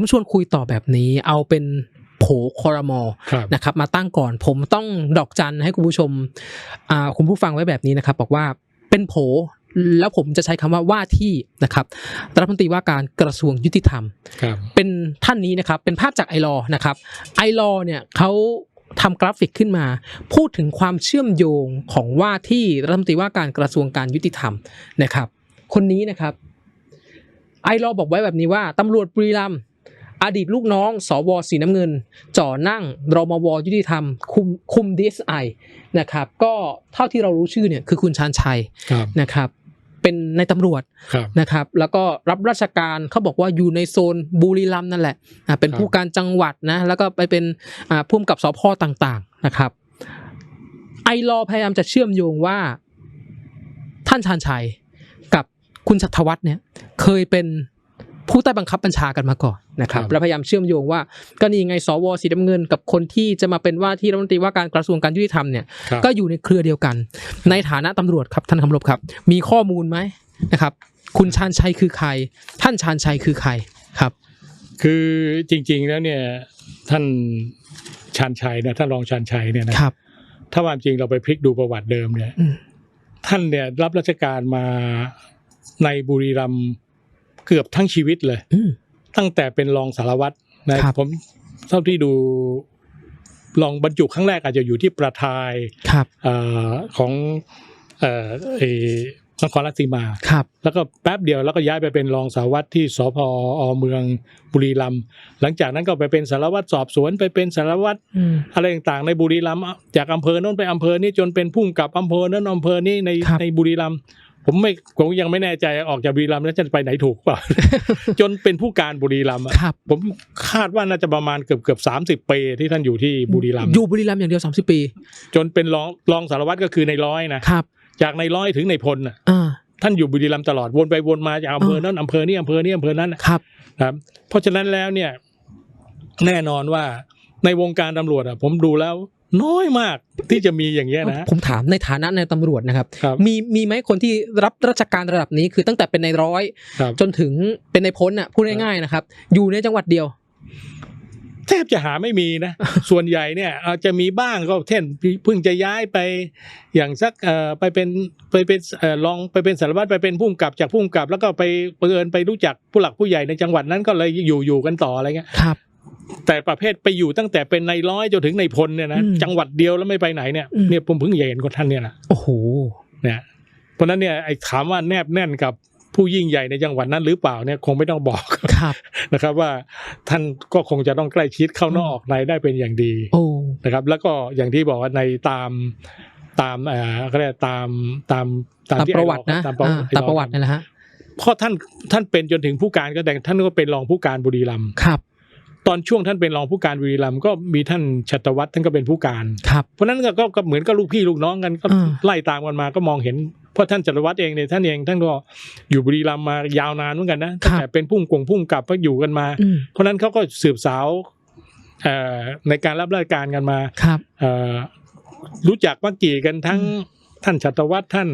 ผมชวนคุยต่อแบบนี้เอาเป็นโผคอรมอครับนะครับ มาตั้งก่อน ผมต้องดอกจันให้คุณผู้ชมอ่าคุณผู้ฟังไว้แบบนี้นะครับ บอกว่าเป็นโผแล้วผมจะใช้คำว่าว่าที่นะครับรัฐมนตรีว่าการกระทรวงยุติธรรมครับเป็นท่านนี้นะครับ เป็นภาพจากไอรอนะครับไอรอเนี่ยเขาทำกราฟิกขึ้นมา พูดถึงความเชื่อมโยงของว่าที่รัฐมนตรีว่าการกระทรวงการยุติธรรมนะครับ คนนี้นะครับไอรอบอกไว้แบบนี้ว่าตำรวจบุรีรัมย์ อดีตลูกน้องสวสีน้ำเงิน จ่อนั่งรมวยุติธรรม คุมคุมดีเอสไอนะครับ ก็เท่าที่เรารู้ชื่อเนี่ยคือคุณชานชัยครับนะครับ เป็นในายตำรวจครับนะครับ แล้วก็รับราชการเขาบอกว่าอยู่ในโซนบุรีรัมย์นั่นแหละอ่าเป็นครับผู้การจังหวัดนะ แล้วก็ไปเป็นอ่าผู้กำกับสพต่างๆนะครับ ไอรอว์พยายามจะเชื่อมโยงว่าท่านชาญชัยกับคุณชัตวัฒน์เนี่ยเคยเป็น ผู้ใต้บังคับบัญชากันมาก่อนนะครับครับแล้วพยายามเชื่อมโยงว่าก็นี่ไงสวสีน้ำเงิน กับคนที่จะมาเป็นว่าที่รัฐมนตรีว่าการกระทรวงการยุติธรรมเนี่ยครับก็อยู่ในเครือเดียวกัน ในฐานะตำรวจครับท่านคำรบครับ มีข้อมูลไหมนะครับ คุณชาญชัยคือใคร ท่านชาญชัยคือใครครับ คือจริง ๆแล้วเนี่ยท่านชาญชัยนะท่านรองชาญชัยเนี่ยนะครับ ถ้าความจริงเราไปพลิกดูประวัติเดิมเนี่ยอืมท่านเนี่ยรับราชการมาในบุรีรัมย์เกือบทั้งชีวิตเลยอืมตั้งแต่เป็นรองสารวัตรนะครับผมเท่าที่ดูลองบรรจุครั้งแรกอาจจะอยู่ที่ประทายครับเอ่อของเอ่อเอ่อนครราชสีมาครับ แล้วก็แป๊บเดียวแล้วก็ย้ายไปเป็นรองสารวัตรที่สพอเมืองบุรีรัมย์หลังจากนั้นก็ไปเป็นสารวัตรสอบสวนไปเป็นสารวัตรอืมอะไรต่างๆในบุรีรัมย์จากอำเภอโน้นไปอำเภอนี้จนเป็นผู้กำกับอำเภอนั้นอำเภอนี้ในครับในบุรีรัมย์ ผมไม่ผมยังไม่แน่ใจออกจากบุรีรัมย์แล้วจะไปไหนถูกเปล่า จนเป็นผู้การบุรีรัมย์อะครับ ผมคาดว่าน่าจะประมาณเกือบเกือบสามสิบปีที่ท่านอยู่ที่บุรีรัมย์อยู่บุรีรัมย์อย่างเดียว 30 ปี จนเป็นรองรองสารวัตรก็คือในร้อยนะครับ จากในร้อยถึงในพลน่ะอ่า ท่านอยู่บุรีรัมย์ตลอดวนไปวนมาจากอำเภอนั้นอำเภอนี้อำเภอนี้อำเภอนั้นน่ะครับ ครับ เพราะฉะนั้นแล้วเนี่ย แน่นอนว่าในวงการตำรวจอะผมดูแล้ว น้อยมากที่จะมีอย่างเงี้ยนะผมถามในฐานะในตำรวจนะครับครับมีมีไหมคนที่รับราชการระดับนี้คือตั้งแต่เป็นในายร้อยครับจนถึงเป็นในายพลน่ะพูดง่ายๆนะครับ อยู่ในจังหวัดเดียวแทบจะหาไม่มีนะ ส่วนใหญ่เนี่ยอาจจะมีบ้างก็เช่นเพิ่งจะย้ายไปอย่างสักเอ่อไปเป็นไปเป็นเอ่อลองไปเป็นสารวัตรไปเป็นผู้กำกับจากผู้กำกับ แล้วก็ไปเปินไปรู้จักผู้หลักผู้ใหญ่ในจังหวัดนั้นก็เลยอยู่อยู่กันต่ออะไรเงี้ยครับ แต่ประเภทไปอยู่ตั้งแต่เป็นในร้อยจนถึงในพลเนี่ยนะอืมจังหวัดเดียวแล้วไม่ไปไหนเนี่ยอืม เนี่ยผมเพิ่งเห็นคนท่านเนี่ยนะโอ้โห เนี่ยเพราะฉะนั้นเนี่ยไอ้ถามว่าแนบแน่นกับผู้ยิ่งใหญ่ในจังหวัดนั้นหรือเปล่าเนี่ยคงไม่ต้องบอก ครับ นะครับว่าท่านก็คงจะต้องใกล้ชิดเข้านอกออกในได้เป็นอย่างดีโอ้ นะครับ แล้วก็อย่างที่บอกว่าในตามตามเอ่อก็เรียกตามตามตามที่ประวัตินะตามประอ่าวัติตามประวัตินั่นแหละฮะ เพราะท่านท่านเป็นจนถึงผู้การก็แต่ท่านก็เป็นรองผู้การบุรีรัมย์ครับ ตอนช่วงท่านเป็นรองผู้การบุรีรัมย์ก็มีท่านชัตวัฒน์ท่านก็เป็นผู้การครับเพราะฉะนั้นก็ก็ก็เหมือนกับลูกพี่ลูกน้องกันก็อ่าไล่ตามกันมาก็มองเห็นเพราะท่านจรวัตรเองเนี่ยท่านเองท่านก็อยู่บุรีรัมย์มายาวนานเหมือนกันนะตั้งแต่เป็นพุ่งกงพุ่งกลับก็อยู่กันมาอืมเพราะฉะนั้นเขาก็สืบสาวเอ่อในการรับราชการกันมาครับเอ่อรู้จักมักจีกันทั้งท่านชัตวัฒน์ท่าน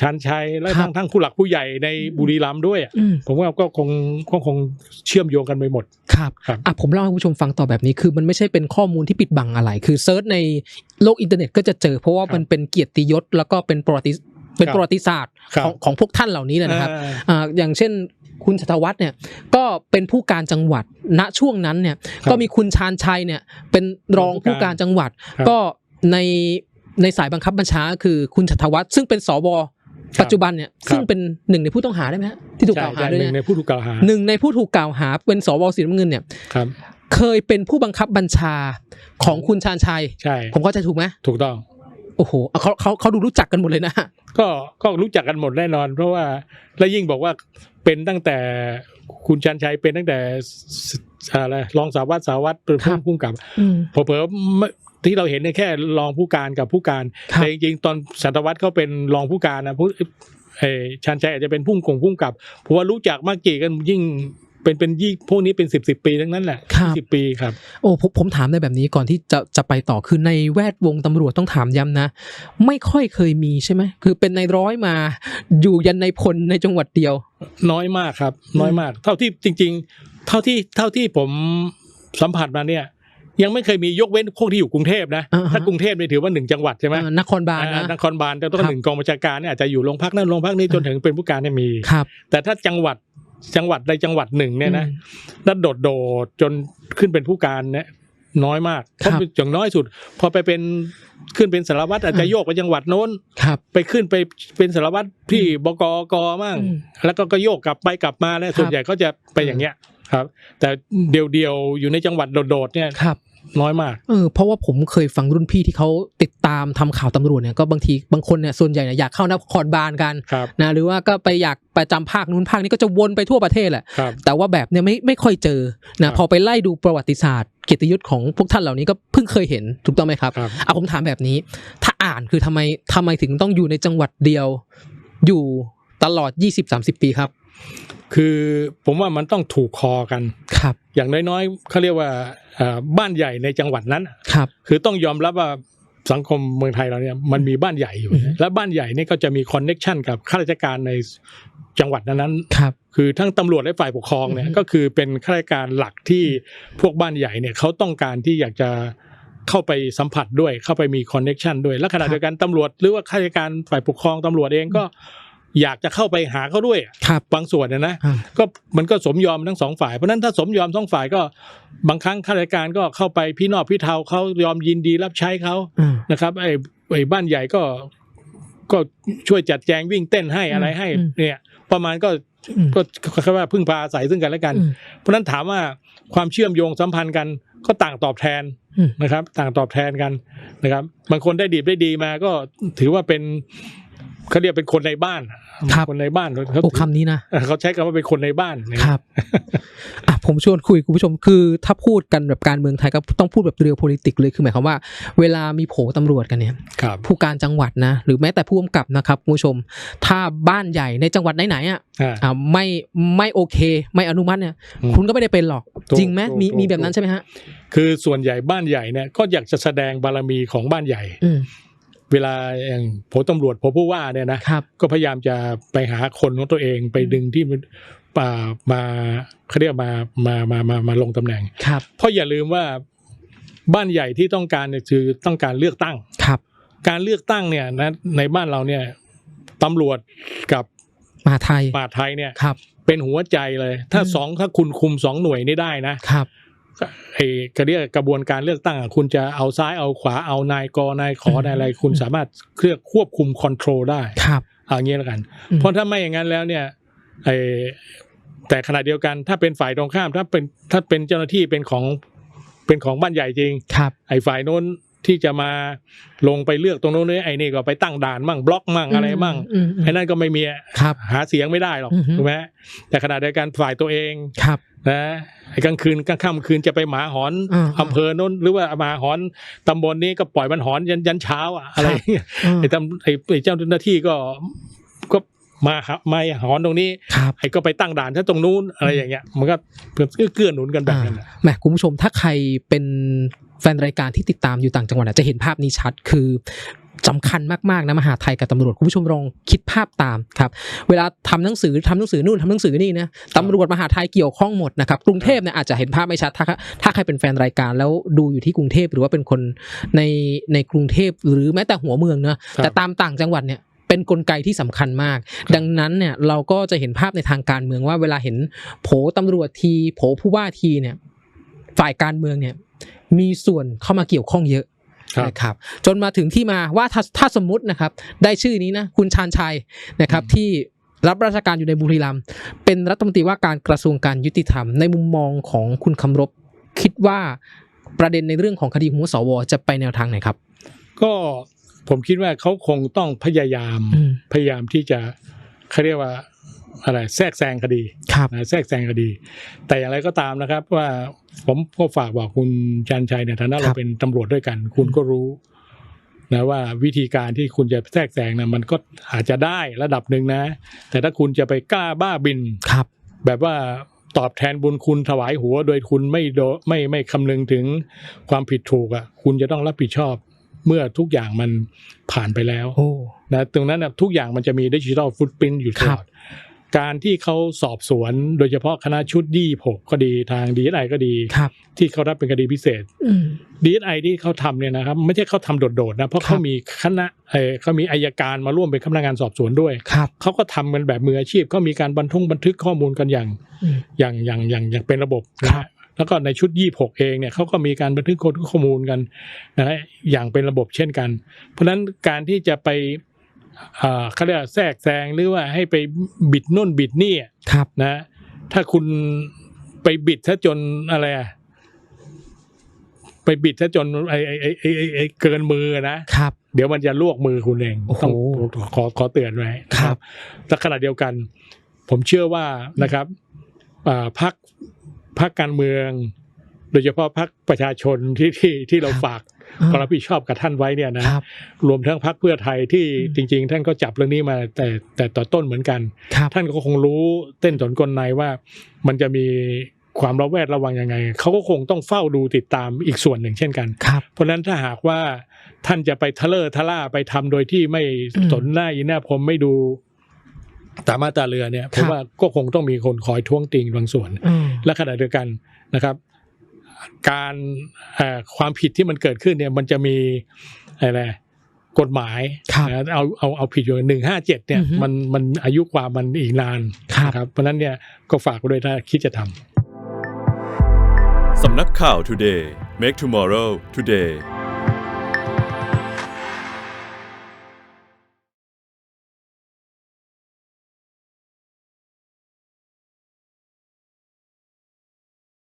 ชันชัยและครับทั้งทั้งผู้หลักผู้ใหญ่ในบุรีรัมย์ด้วยอะอืมผมว่าก็คงก็คงเชื่อมโยงกันไปหมดครับครับอะผมเล่าให้คุณผู้ชมฟังต่อแบบนี้คือมันไม่ใช่เป็นข้อมูลที่ปิดบังอะไร คือเซิร์ชในโลกอินเทอร์เน็ตก็จะเจอเพราะว่าครับมันเป็นเกียรติยศแล้วก็เป็นประวัติเป็นครับประวัติศาสตร์ครับของของพวกท่านเหล่านี้เลยนะครับอ่าอ่าอย่างเช่นคุณชัตวัฒน์เนี่ยก็เป็นผู้การจังหวัดณช่วงนั้นเนี่ยครับก็มีคุณชาญชัยเนี่ยเป็นรองผู้การจังหวัดครับก็ในในสายบังคับบัญชาคือคุณชัตวัฒน์ซึ่งเป็นสว ปัจจุบันเนี่ยครับซึ่งเป็นหนึ่งในผู้ต้องหาได้ไหมฮะที่ถูกกล่าวหาใช่ด้วยหนึ่งนะในผู้ถูกกล่าวหาหนึ่งในผู้ถูกกล่าวหาเป็นสวสีน้ำเงินเนี่ยครับเคยเป็นผู้บังคับบัญชาของคุณชาญชัยใช่ผมเข้าใจถูกไหมถูกต้องโอ้โหเอาเขาเขาเขาดูรู้จักกันหมดเลยนะก็ก็รู้จักกันหมดแน่นอน เพราะว่าและยิ่งบอกว่าเป็นตั้งแต่คุณชันชัยเป็นตั้งแต่สอะไรรองสารวัตรสารวัตรเป็นครัผู้บผู้กำกับอืมเผลอๆไม่ ที่เราเห็นเนี่ยแค่รองผู้การกับผู้การครับแต่จริงๆ ตอนสัตวัตรเขาเป็นรองผู้การนะผู้เออชันชัยอาจจะเป็นผู้กงผู้กำกับเพราะว่ารู้จักมากจีกันยิ่งเป็นเป็นยี่พวกนี้เป็นสิบสิบปีทั้งนั้นแหละครับสิบปีครับ โอ้ผมผมถามในแบบนี้ก่อนที่จะจะไปต่อคือในแวดวงตำรวจต้องถามย้ำนะ ไม่ค่อยเคยมีใช่ไหมคือเป็นในายร้อยมาอยู่ยันในพลในจังหวัดเดียว น้อยมากครับ น้อยมาก เท่าที่จริง ๆ เท่าที่เท่าที่ผมสัมผัสมาเนี่ย ยังไม่เคยมียกเว้นพวกที่อยู่กรุงเทพนะอ่าฮะถ้ากรุงเทพเนี่ยถือว่าหนึ่งจังหวัดใช่ไหมเออนครบาลอ่านะนครบาลแต่ต้องครับหนึ่งกองบัญชาการเนี่ยอาจจะอยู่โรงพักนั่นโรงพักนี้จนถึงเป็นผู้การเนี่ยมีครับแต่ถ้าจังหวัดจังหวัดใดจังหวัดหนึ่งเนี่ยนะอืมแล้วโดดโดดๆจนขึ้นเป็นผู้การเนี่ยน้อยมากเพครัราะบอย่างน้อยสุด พอไปเป็นขึ้นเป็นสารวัตรอาจจะอืมโยกไปจังหวัดโน้นครับไปขึ้นไปเป็นสารวัตรที่บกกมั่งอืมแล้วก็ก็โยกกลับไปกลับมาแล้วครับส่วนใหญ่ก็จะไปอย่างเงี้ย ครับ แต่เดียวๆอยู่ในจังหวัดโดดๆเนี่ยครับน้อยมากเออเพราะว่าผมเคยฟังรุ่นพี่ที่เขาติดตามทำข่าวตำรวจเนี่ยก็บางทีบางคนเนี่ยส่วนใหญ่เนี่ยอยากเข้านครบาลกันครับนะหรือว่าก็ไปอยากประจำภาคนู้นภาคนี้ก็จะวนไปทั่วประเทศแหละครับแต่ว่าแบบเนี่ยไม่ไม่ค่อยเจอครันะบพอไปไล่ดูประวัติศาสตร์เกียรติยศของพวกท่านเหล่านี้ก็เพิ่งเคยเห็นถูกต้องไหมครับครับอะผมถามแบบนี้ ถ้าอ่านคือทำไมทำไมถึงต้องอยู่ในจังหวัดเดียว อยู่ตลอด 20-30 ปีครับ คือผมว่ามันต้องถูกคอกันครับ อย่างน้อยๆเขาเรียกว่าเอ่อบ้านใหญ่ในจังหวัดนั้นครับ คือต้องยอมรับว่าสังคมเมืองไทยเราเนี่ยมันมีบ้านใหญ่อยู่อือฮึและบ้านใหญ่นี่ก็จะมีคอนเน็ชันกับข้าราชการในจังหวัดนั้นๆครับ คือทั้งตำรวจและฝ่ายปกครองเนี่ยอือฮึก็คือเป็นข้าราชการหลักที่พวกบ้านใหญ่เนี่ยเขาต้องการที่อยากจะเข้าไปสัมผัสด้วยเข้าไปมีคอนเน็ชันด้วยและขณะเดียวกันตำรวจหรือว่าข้าราชการฝ่ายปกครองตำรวจเองก็ อยากจะเข้าไปหาเขาด้วยครับบางส่วนเนยนะอ่าก็มันก็สมยอมทั้งสองฝ่ายเพราะฉะนั้นถ้าสมยอมทั้งฝ่ายก็บางครั้งข้าราชการก็เข้าไปพี่นอกพี่เทาเขายอมยินดีรับใช้เขาอ่านะครับไอ้ไอ้บ้านใหญ่ก็ก็ช่วยจัดแจงวิ่งเต้นให้อะไรให้อืมเนี่ย ประมาณก็อืมก็แค่ว่าพึ่งพาอาศัยซึ่งกันและกันอืมเพราะฉะนั้นถามว่าความเชื่อมโยงสัมพันธ์กันก็ต่างตอบแทนอืมนะครับ ต่างตอบแทนกันนะครับ บางคนได้ดีได้ดีมาก็ถือว่าเป็น เขาเรียกเป็นคนในบ้านครับคนในบ้านเขาโอ้คำนี้นะเขาใช้คำว่าเป็นคนในบ้านนะครับอะผมชวนคุยคุณผู้ชมคือ ถ้าพูดกันแบบการเมืองไทยก็ต้องพูดแบบเรียว politics เลยคือหมายความว่าเวลามีโผตำรวจกันเนี่ยครับผู้การจังหวัดนะ หรือแม้แต่ผู้กำกับนะครับคุณผู้ชม ถ้าบ้านใหญ่ในจังหวัดไหนๆอะอ่าอ่าไม่ไม่โอเค ไม่อนุมัติเนี่ยอืมคุณก็ไม่ได้เป็นหรอกถูกจริงไหมถูกมีถูกมีแบบนั้นใช่ไหมฮะคือส่วนใหญ่บ้านใหญ่เนี่ยก็อยากจะแสดงบารมีของบ้านใหญ่อืม เวลาอย่างผมตำรวจผมผู้ว่าเนี่ยนะครับก็พยายามจะไปหาคนของตัวเองไปดึงที่มันป่ามาเขาเรียกมามามามามาลงตำแหน่งครับเพราะอย่าลืมว่าบ้านใหญ่ที่ต้องการเนี่ยคือต้องการเลือกตั้งครับ การเลือกตั้งเนี่ยนะในบ้านเราเนี่ยตำรวจกับมหาไทยป่าไทยเนี่ยครับ เป็นหัวใจเลย ถ้าอืมสองถ้าคุณคุมสองหน่วยนี้ได้นะครับ ไอ้กระเรียกกระบวนการเลือกตั้งอะคุณจะเอาซ้ายเอาขวาเอานายกนายขออืมนายอะไร คุณสามารถเคลือกควบคุมคอนโทรลได้ครับเอางี้แล้วกันอืมเพราะถ้าไม่อย่างนั้นแล้วเนี่ยไอ้แต่ขณะเดียวกันถ้าเป็นฝ่ายตรงข้ามถ้าเป็นถ้าเป็นเจ้าหน้าที่เป็นของเป็นของบ้านใหญ่จริงครับไอ้ฝ่ายโน้นที่จะมาลงไปเลือกตรงโน้นเนี่ยไอ้นี่ก็ไปตั้งด่านมั่งบล็อกมั่งอะไรมั่งอืมอืมไอ้นั่นก็ไม่มีครับหาเสียงไม่ได้หรอกอือฮึถูกไหมแต่ขณะเดียวกันฝ่ายตัวเองครับ นะไอ้กลางคืนกลางค่ำคืนจะไปหมาหอนอ่าอำเภอโน้น หรือว่าหมาหอนตำบลนี้ก็ปล่อยมันหอนยันยันเช้าอะอะไรอย่างเงี้ยอืมไอ้ตำไอ้ไอ้เจ้าหน้าที่ก็ก็ มาหามาหอนตรงนี้ครับไอ้ก็ไปตั้งด่านที่ตรงนู้นอะไรอย่างเงี้ยมันก็เพื่อเกื้อหนุนกันแบบนั้นน่ะแหมคุณผู้ชมถ้าใครเป็นแฟนรายการที่ติดตามอยู่ต่างจังหวัดอะจะเห็นภาพนี้ชัดคือสำคัญมากๆนะมหาไทยกับตำรวจคุณผู้ชมลองคิดภาพตามครับ เวลาทำหนังสือทำหนังสือนู่นทำหนังสือนี่นะตำรวจมหาไทยเกี่ยวข้องหมดนะครับกรุงเทพเนี่ยอาจจะเห็นภาพไม่ชัดถ้าถ้าใครเป็นแฟนรายการแล้วดูอยู่ที่กรุงเทพหรือว่าเป็นคนในในกรุงเทพหรือแม้แต่หัวเมืองเนอะครับแต่ตามต่างจังหวัดเนี่ย เป็นกลไกที่สำคัญมาก ดังนั้นเนี่ยเราก็จะเห็นภาพในทางการเมืองว่าเวลาเห็นโผตำรวจทีโผผู้ว่าทีเนี่ยฝ่ายการเมืองเนี่ยมีส่วนเข้ามาเกี่ยวข้องเยอะครับนะครับจนมาถึงที่มาว่าถ้าถ้าสมมุตินะครับ ได้ชื่อนี้นะคุณชาญชัยนะครับที่รับราชการอยู่ในบุรีรัมย์เป็นรัฐมนตรีว่าการกระทรวงการยุติธรรม ในมุมมองของคุณคำรบคิดว่าประเด็นในเรื่องของคดีหัวสวจะไปแนวทางไหนครับ ก็ ผมคิดว่าเขาคงต้องพยายามอืมพยายามที่จะเขาเรียกว่าอะไรแทรกแซงคดีครับนะแทรกแซงคดี แต่อย่างไรก็ตามนะครับ ว่าผมก็ฝากบอกคุณชันชัยในฐานะครัเราบเป็นตำรวจด้วยกัน คุณก็รู้นะว่าวิธีการที่คุณจะแทรกแซงนะมันก็อาจจะได้ระดับหนึ่งนะ แต่ถ้าคุณจะไปกล้าบ้าบินครับ แบบว่าตอบแทนบุญคุณถวายหัว โดยคุณไม่โดไม่ไม่คำนึงถึงความผิดถูกอะ คุณจะต้องรับผิดชอบ เมื่อทุกอย่างมันผ่านไปแล้วโอ้นะตรงนั้นนะทุกอย่างมันจะมีดิจิทัลฟุตปรินอยู่ตครัลบอดการที่เขาสอบสวนโดยเฉพาะคณะชุดดีหกก็ดีทางดีไอก็ดีครับที่เขารับเป็นคดีพิเศษอืมดีไอที่เขาทำเนี่ยนะครับ ไม่ใช่เขาทำโดดๆนะเพราะครับเขามีคณะเออเขามีอายการมาร่วมเป็นคณะงานสอบสวนด้วยครับเขาก็ทำกันแบบมืออาชีพเขามีการบันทึกบันทึกข้อมูลกันอย่างอืมอย่างอย่างอย่างอย่างเป็นระบบนะครับ แล้วก็ในชุดยี่หกเองเนี่ยเขาก็มีการบันทึกข้อมูลกันนะฮะอย่างเป็นระบบเช่นกัน เพราะฉะนั้นการที่จะไปอ่าเขาเรียกว่าแทรกแซงหรือว่าให้ไปบิดโน่นบิดนี่อะครับนะ ถ้าคุณไปบิดซะจนอะไรอะไปบิดซะจนไอ้ไอ้ไอ้ไอ้ไอ้ไอ้เกินมือนะครับ เดี๋ยวมันจะลวกมือคุณเองโอ้โหต้องขอขอเตือนไว้ครับแต่ขณะเดียวกัน ผมเชื่อว่านะครับอ่า พักพักการเมือง โดยเฉพาะพักประชาชนที่ที่ที่เราฝากความรับผิดชอบกับท่านไว้เนี่ยนะครับรวมทั้งพักเพื่อไทยที่อืมจริง ๆ ท่านก็จับเรื่องนี้มาแต่แต่ต่อต้นเหมือนกันครับท่านก็คงรู้เต้นสนกลในว่ามันจะมีความระแวดระวังยังไงเขาก็คงต้องเฝ้าดูติดตามอีกส่วนหนึ่งเช่นกันครับเพราะฉะนั้นถ้าหากว่าท่านจะไปทะเลอทะล่าไปทำโดยที่ไม่อืมสนหน้าอินหน้าผมไม่ดู ตามมาตราเรือเนี่ยผมครับว่าก็คงต้องมีคนคอยท้วงติงบางส่วนอืมและขณะเดียวกันนะครับ การเอ่อความผิดที่มันเกิดขึ้นเนี่ยมันจะมีอะไรกฎหมายครับนะเอาเอาเอาผิดอยู่หนึ่งห้าเจ็ดเนี่ยอือฮึมันมันอายุความมันอีกนานครับนะครับเพราะฉะนั้นเนี่ยก็ฝากไว้ด้วยถ้าคิดจะทำสำนักข่าว Today Make Tomorrow Today